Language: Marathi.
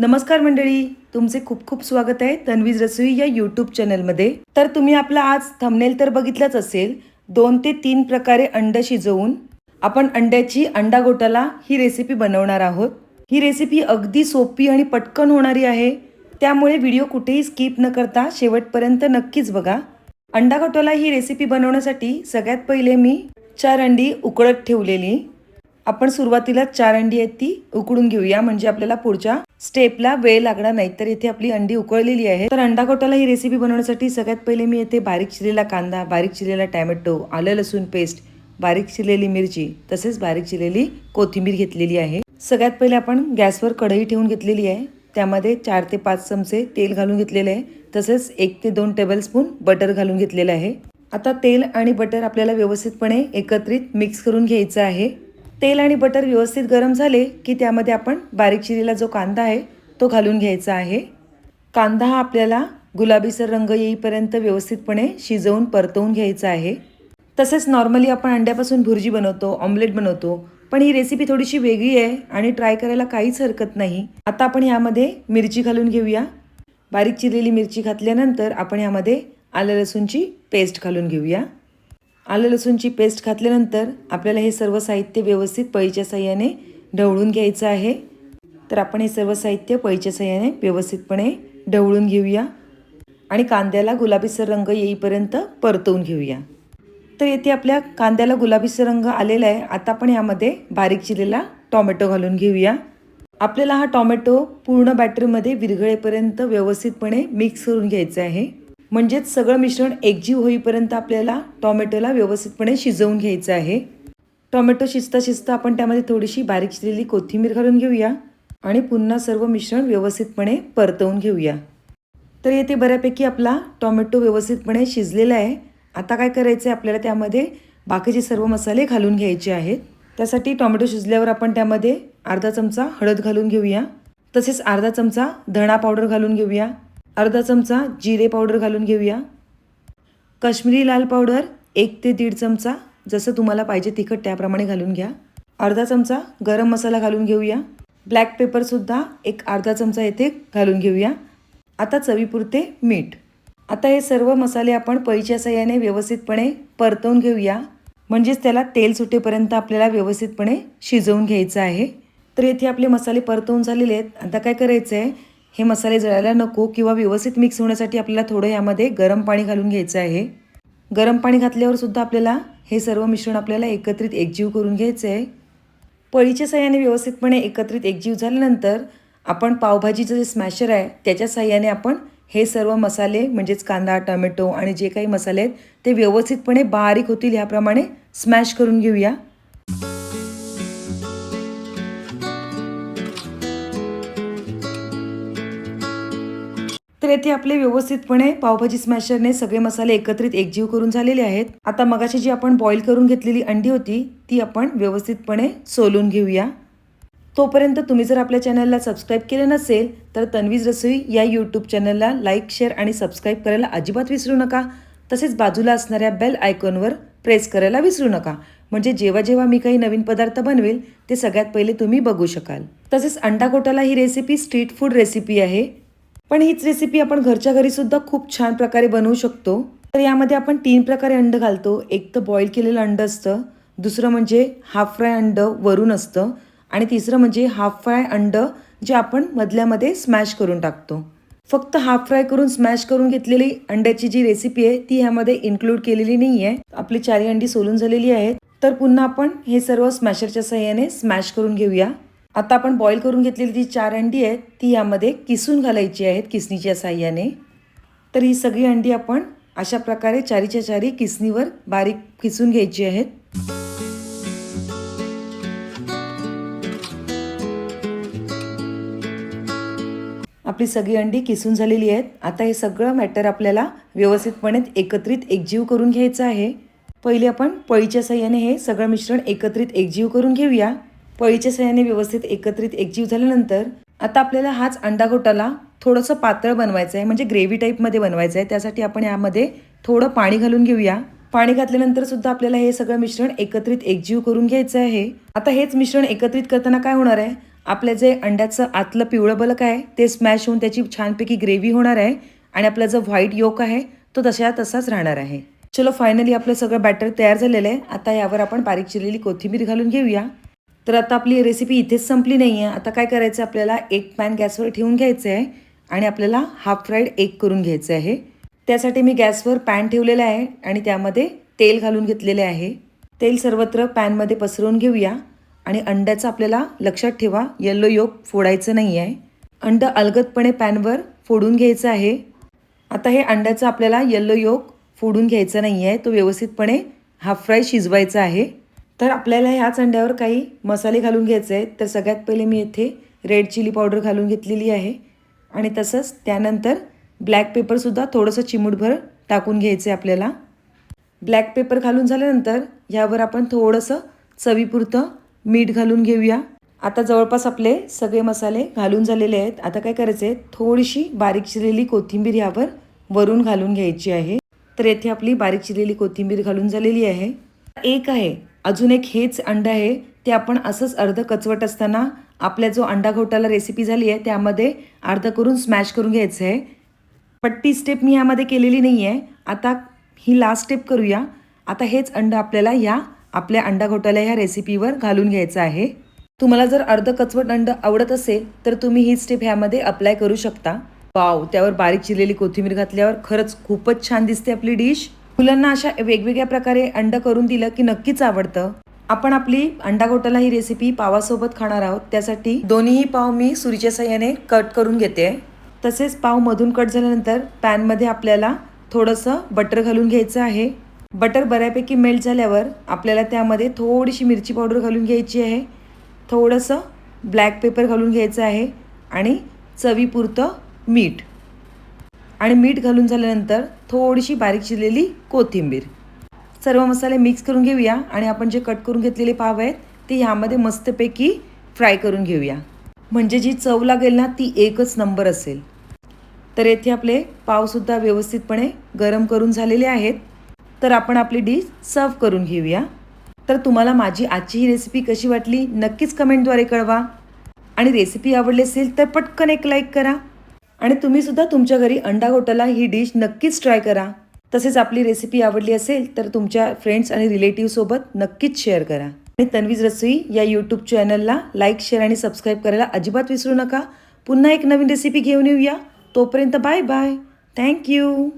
नमस्कार मंडळी तुमचे खूप खूप स्वागत आहे तन्वीज रसोई या यूट्यूब चॅनलमध्ये तर तुम्ही आपला आज थंबनेल तर बघितलंच असेल दोन ते तीन प्रकारे अंडं शिजवून आपण अंड्याची अंडा गोटाला ही रेसिपी बनवणार आहोत. ही रेसिपी अगदी सोपी आणि पटकन होणारी आहे. त्यामुळे व्हिडिओ कुठेही स्किप न करता शेवटपर्यंत नक्कीच बघा. अंडा गोटाला ही रेसिपी बनवण्यासाठी सगळ्यात पहिले मी चार अंडी उकळत ठेवलेली. आपण सुरुवातीला चार अंडी आहेत ती उकडून घेऊया. म्हणजे आपल्याला पुढच्या स्टेपला वेळ लागणार नाही. तर इथे आपली अंडी उकळलेली आहे. तर अंडा गोटाला ही रेसिपी बनवण्यासाठी सगळ्यात पहिले मी येथे बारीक चिरलेला कांदा बारीक चिरलेला टॅमॅटो आलं लसूण पेस्ट बारीक चिरलेली मिरची तसेच बारीक चिरलेली कोथिंबीर घेतलेली आहे. सगळ्यात पहिले आपण गॅसवर कढई ठेवून घेतलेली आहे. त्यामध्ये चार ते पाच चमचे तेल घालून घेतलेले आहे. तसेच एक ते दोन टेबलस्पून बटर घालून घेतलेलं आहे. आता तेल आणि बटर आपल्याला व्यवस्थितपणे एकत्रित मिक्स करून घ्यायचं आहे. तेल आणि बटर व्यवस्थित गरम झाले की त्यामध्ये आपण बारीक चिरलेला जो कांदा आहे तो घालून घ्यायचा आहे. कांदा हा आपल्याला गुलाबीसर रंग येईपर्यंत व्यवस्थितपणे शिजवून परतवून घ्यायचा आहे. तसेच नॉर्मली आपण अंड्यापासून भुर्जी बनवतो ऑमलेट बनवतो पण ही रेसिपी थोडीशी वेगळी आहे आणि ट्राय करायला काहीच हरकत नाही. आता आपण यामध्ये मिरची घालून घेऊया. बारीक चिरलेली मिरची घातल्यानंतर आपण यामध्ये आलं लसूणची पेस्ट घालून घेऊया. आलं लसूणची पेस्ट घातल्यानंतर आपल्याला हे सर्व साहित्य व्यवस्थित पळीच्या साह्याने ढवळून घ्यायचं आहे. तर आपण हे सर्व साहित्य पळीच्या साह्याने व्यवस्थितपणे ढवळून घेऊया. आणि कांद्याला गुलाबीसर रंग येईपर्यंत परतवून घेऊया. तर येथे आपल्या कांद्याला गुलाबीसर रंग आलेला आहे. आता आपण यामध्ये बारीक चिरलेला टॉमॅटो घालून घेऊया. आपल्याला हा टॉमॅटो पूर्ण बॅटरीमध्ये विरघळेपर्यंत व्यवस्थितपणे मिक्स करून घ्यायचा आहे. म्हणजेच सगळं मिश्रण एकजीव होईपर्यंत आपल्याला टॉमॅटोला व्यवस्थितपणे शिजवून घ्यायचं आहे. टॉमॅटो शिजता शिजता आपण त्यामध्ये थोडीशी बारीक चिरलेली कोथिंबीर घालून घेऊया आणि पुन्हा सर्व मिश्रण व्यवस्थितपणे परतवून घेऊया. तर येथे बऱ्यापैकी आपला टॉमॅटो व्यवस्थितपणे शिजलेला आहे. आता काय करायचं आहे? आपल्याला त्यामध्ये बाकीचे सर्व मसाले घालून घ्यायचे आहेत. त्यासाठी टॉमॅटो शिजल्यावर आपण त्यामध्ये अर्धा चमचा हळद घालून घेऊया. तसेच अर्धा चमचा धणा पावडर घालून घेऊया. अर्धा चमचा जिरे पावडर घालून घेऊया. काश्मीरी लाल पावडर एक ते दीड चमचा जसं तुम्हाला पाहिजे तिखट त्याप्रमाणे घालून घ्या. अर्धा चमचा गरम मसाला घालून घेऊया. ब्लॅक पेपरसुद्धा एक अर्धा चमचा येथे घालून घेऊया. आता चवीपुरते मीठ. आता हे सर्व मसाले आपण पळीच्या सहाय्याने व्यवस्थितपणे परतवून घेऊया. म्हणजेच त्याला तेल सुटेपर्यंत आपल्याला व्यवस्थितपणे शिजवून घ्यायचं आहे. तर येथे आपले मसाले परतवून झालेले आहेत. आता काय करायचं आहे हे मसाले जळायला नको किंवा व्यवस्थित मिक्स होण्यासाठी आपल्याला थोडं यामध्ये गरम पाणी घालून घ्यायचं आहे. गरम पाणी घातल्यावर सुद्धा आपल्याला हे सर्व मिश्रण आपल्याला एकत्रित एकजीव करून घ्यायचं आहे. पळीच्या साह्याने व्यवस्थितपणे एकत्रित एकजीव झाल्यानंतर आपण पावभाजीचं जे स्मॅशर आहे त्याच्या साह्याने आपण हे सर्व मसाले म्हणजेच कांदा टोमॅटो आणि जे काही मसाले आहेत ते व्यवस्थितपणे बारीक होतील ह्याप्रमाणे स्मॅश करून घेऊया. तर येथे आपले व्यवस्थितपणे पावभाजी स्मॅशरने सगळे मसाले एकत्रित एकजीव करून झालेले आहेत. आता मगाशी जी आपण बॉईल करून घेतलेली अंडी होती ती आपण व्यवस्थितपणे सोलून घेऊया. तोपर्यंत तुम्ही जर आपल्या चॅनलला सबस्क्राईब केलं नसेल तर तन्वीज रसोई या यूट्यूब चॅनलला लाईक शेअर आणि सबस्क्राईब करायला अजिबात विसरू नका. तसेच बाजूला असणाऱ्या बेल आयकॉनवर प्रेस करायला विसरू नका. म्हणजे जेव्हा जेव्हा मी काही नवीन पदार्थ बनवेल ते सगळ्यात पहिले तुम्ही बघू शकाल. तसेच अंडा गोटाला ही रेसिपी स्ट्रीट फूड रेसिपी आहे. पण हीच रेसिपी आपण घरच्या घरी सुद्धा खूप छान प्रकारे बनवू शकतो. तर यामध्ये आपण तीन प्रकारे अंड घालतो. एक तर बॉईल केलेलं अंड असतं. दुसरं म्हणजे हाफ फ्राय अंड वरून असतं. आणि तिसरं म्हणजे हाफ फ्राय अंड जे आपण मधल्यामध्ये स्मॅश करून टाकतो. फक्त हाफ फ्राय करून स्मॅश करून घेतलेली अंड्याची जी रेसिपी आहे ती ह्यामध्ये इन्क्लूड केलेली नाही आहे आपली चारी अंडी सोलून झालेली आहेत. तर पुन्हा आपण हे सर्व स्मॅशरच्या सहाय्याने स्मॅश करून घेऊया. आता आपण बॉईल करून घेतलेली जी चार अंडी आहेत ती यामध्ये किसून घालायची आहेत किसणीच्या साह्याने. तर ही सगळी अंडी आपण अशा प्रकारे चारीच्या चारी किसणीवर बारीक किसून घ्यायची आहेत. आपली सगळी अंडी किसून झालेली आहेत. आता हे सगळं मॅटर आपल्याला व्यवस्थितपणे एकत्रित एकजीव करून घ्यायचं आहे. पहिले आपण पळीच्या साह्याने हे सगळं मिश्रण एकत्रित एकजीव करून घेऊया. पळीच्या सहाय्याने व्यवस्थित एकत्रित एकजीव झाल्यानंतर आता आपल्याला हाच अंडा गोटाला थोडंसं पातळ बनवायचं आहे म्हणजे ग्रेव्ही टाईपमध्ये बनवायचं आहे त्यासाठी आपण यामध्ये थोडं पाणी घालून घेऊया. पाणी घातल्यानंतर सुद्धा आपल्याला हे सगळं मिश्रण एकत्रित एकजीव करून घ्यायचं आहे. आता हेच मिश्रण एकत्रित करताना काय होणार आहे? आपलं जे अंड्याचं आतलं पिवळं बलक आहे ते स्मॅश होऊन त्याची छानपैकी ग्रेव्ही होणार आहे आणि आपला जो व्हाईट योक आहे तो तशा तसाच राहणार आहे. चलो फायनली आपलं सगळं बॅटर तयार झालेलं आहे. आता यावर आपण बारीक चिरलेली कोथिंबीर घालून घेऊया. तर आता आपली रेसिपी इथेच संपली नाही आहे आता काय करायचं आपल्याला? एक पॅन गॅसवर ठेवून घ्यायचं आहे आणि आपल्याला हाफ फ्राईड एग करून घ्यायचं आहे. त्यासाठी मी गॅसवर पॅन ठेवलेला आहे आणि त्यामध्ये तेल घालून घेतलेले आहे. तेल सर्वत्र पॅनमध्ये पसरवून घेऊया आणि अंड्याचं आपल्याला लक्षात ठेवा येल्लो योग फोडायचं नाही आहे अंड अलगदपणे पॅनवर फोडून घ्यायचं आहे. आता हे अंड्याचं आपल्याला येल्लो योग फोडून घ्यायचं नाही आहे तो व्यवस्थितपणे हाफ फ्राय शिजवायचा आहे. तर आपल्याला ह्याच अंड्यावर काही मसाले घालून घ्यायचे आहेत. तर सगळ्यात पहिले मी येथे रेड चिली पावडर घालून घेतलेली आहे. आणि तसंच त्यानंतर ब्लॅक पेपरसुद्धा थोडंसं चिमूटभर टाकून घ्यायचं आहे आपल्याला. ब्लॅक पेपर घालून झाल्यानंतर ह्यावर आपण थोडंसं चवीपुरतं मीठ घालून घेऊया. आता जवळपास आपले सगळे मसाले घालून झालेले आहेत. आता काय करायचं आहे थोडीशी बारीक चिरलेली कोथिंबीर ह्यावर वरून घालून घ्यायची आहे. तर येथे आपली बारीक चिरलेली कोथिंबीर घालून झालेली आहे. एक आहे अजून एक हेच अंड आहे ते आपण असंच अर्ध कचवट असताना आपल्या जो अंडा घोटाला रेसिपी झाली आहे त्यामध्ये अर्ध करून स्मॅश करून घ्यायचं आहे. पण ती स्टेप मी यामध्ये केलेली नाही आहे आता ही लास्ट स्टेप करूया. आता हेच अंड आपल्याला या आपल्या अंडा घोटाला ह्या रेसिपीवर घालून घ्यायचं आहे. तुम्हाला जर अर्ध कचवट अंड आवडत असेल तर तुम्ही ही स्टेप ह्यामध्ये अप्लाय करू शकता. वाव त्यावर बारीक चिरलेली कोथिंबीर घातल्यावर खरंच खूपच छान दिसते आपली डिश मुलांना अशा वेगवेगळ्या प्रकारे अंड करून दिलं की नक्कीच आवडतं. आपण आपली अंडा गोटाला ही रेसिपी पावासोबत खाणार आहोत. त्यासाठी दोन्हीही पाव मी सुरीच्या सहाय्याने कट करून घेते. तसेच पाव मधून कट झाल्यानंतर पॅनमध्ये आपल्याला थोडंसं बटर घालून घ्यायचं आहे. बटर बऱ्यापैकी मेल्ट झाल्यावर आपल्याला त्यामध्ये थोडीशी मिरची पावडर घालून घ्यायची आहे. थोडंसं ब्लॅक पेपर घालून घ्यायचं आहे आणि चवीपुरतं मीठ. आणि मीठ घालून झाल्यानंतर थोडीशी बारीक चिरलेली कोथिंबीर. सर्व मसाले मिक्स करून घेऊया आणि आपण जे कट करून घेतलेले पाव आहेत ते ह्यामध्ये मस्तपैकी फ्राय करून घेऊया. म्हणजे जी चव लागेल ना ती एकच नंबर असेल. तर येथे आपले पावसुद्धा व्यवस्थितपणे गरम करून झालेले आहेत. तर आपण आपली डिश सर्व करून घेऊया. तर तुम्हाला माझी आजची ही रेसिपी कशी वाटली नक्कीच कमेंटद्वारे कळवा. आणि रेसिपी आवडली असेल तर पटकन एक लाईक करा. आणि तुम्ही सुद्धा तुमच्या घरी अंडा घोटाला ही डिश नक्कीच ट्राय करा. तसेच आपली रेसिपी आवडली असेल तर तुमच्या फ्रेंड्स आणि रिलेटिव्हसोबत नक्कीच शेअर करा. आणि तन्वीज रसोई या यूट्यूब चॅनलला लाईक शेअर आणि सबस्क्राईब करायला अजिबात विसरू नका. पुन्हा एक नवीन रेसिपी घेऊन येऊया. तोपर्यंत बाय बाय थँक्यू